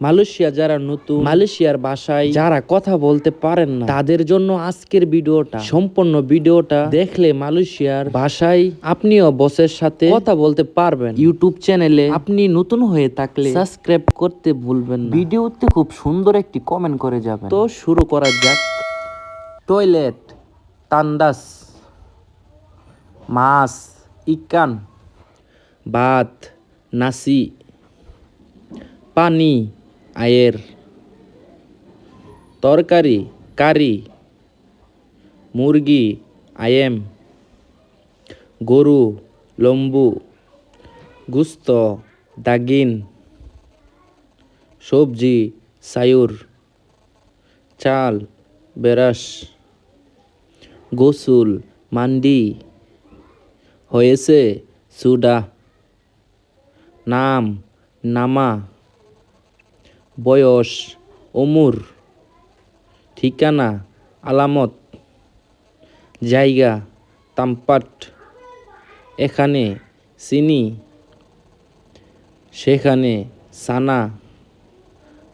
Malaysia যারা নতুন মালয়েশিয়ার ভাষায় যারা কথা বলতে পারেন না তাদের জন্য আজকের ভিডিওটা সম্পূর্ণ ভিডিওটা দেখলে মালয়েশিয়ার ভাষায় আপনিও বসের সাথে কথা বলতে পারবেন। ইউটিউব চ্যানেলে আপনি নতুন হয়ে থাকলে সাবস্ক্রাইব করতে ভুলবেন না। ভিডিওতে খুব সুন্দর একটি কমেন্ট করে যাবেন। তো শুরু করা যাক। টয়লেট তান্দাস মাছ ইকান ভাত নাসি পানি। আয়ের তরকারি, কারি, মুরগি, আয়েম, গরু, লম্বু, গুস্ত, দাগিন, সবজি, সায়ুর, চাল, বেরাস, গোসুল, মান্ডি, হয়েছে, সুডা, নাম, নামা বয়স অমুর ঠিকানা, আলামত, জায়গা, তাম্পাট, এখানে চিনি, সেখানে সানা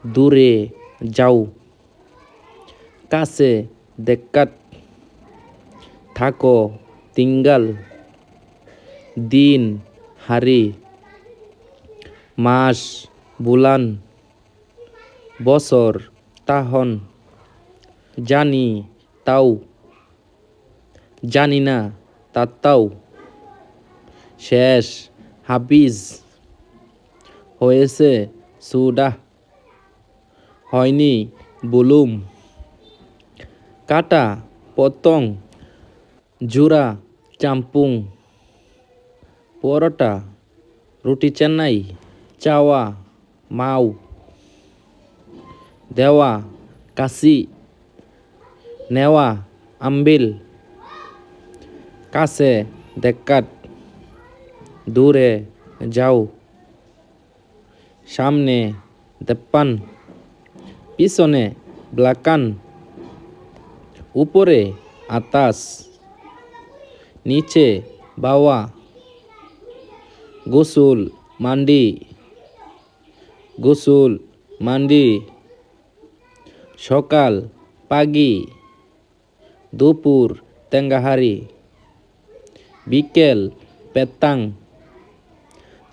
দূরে যাও, কাছে দেখাত, থাকো তিঙ্গাল দিন হারি মাস, বুলান। বছর, তাহন, জানি, তাও, জানি না তাও শেষ হাবিজ হয়েছে, সুডা, হয়নি, বুলুম, কাটা, পতং, জুরা, চাম্পুং, পরোটা, রুটি চেন্নাই, চাওয়া, মাও দেওয়া, কাশি, নেওয়া, আম্বিল, কাছে দেখাত, দূরে যাও, সামনে দেপ্পান পিছনে ব্লাকান, উপরে আতাস, নিচে বাওয়া, গোসুল মান্ডি গোসুল মান্ডি সকাল, পাগি, দুপুর, তেঙ্গাহারি, বিকেল পেতাং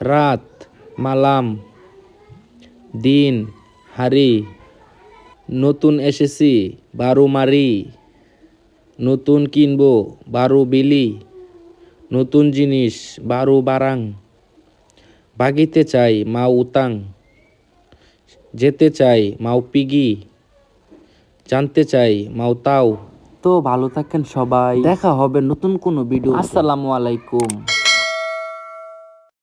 রাত, মালাম, দিন, হারি, নতুন এসেছি, বারো মারি, নতুন কিনবো, বারো বিলি, নতুন জিনিস, বারো বারাং, বাগিতে চাই মা উতাং, যেতে চাই মাও পিগি জানতে চাই মাও তাও তো ভালো থাকেন সবাই। দেখা হবে নতুন কোনো ভিডিও আসসালামু আলাইকুম।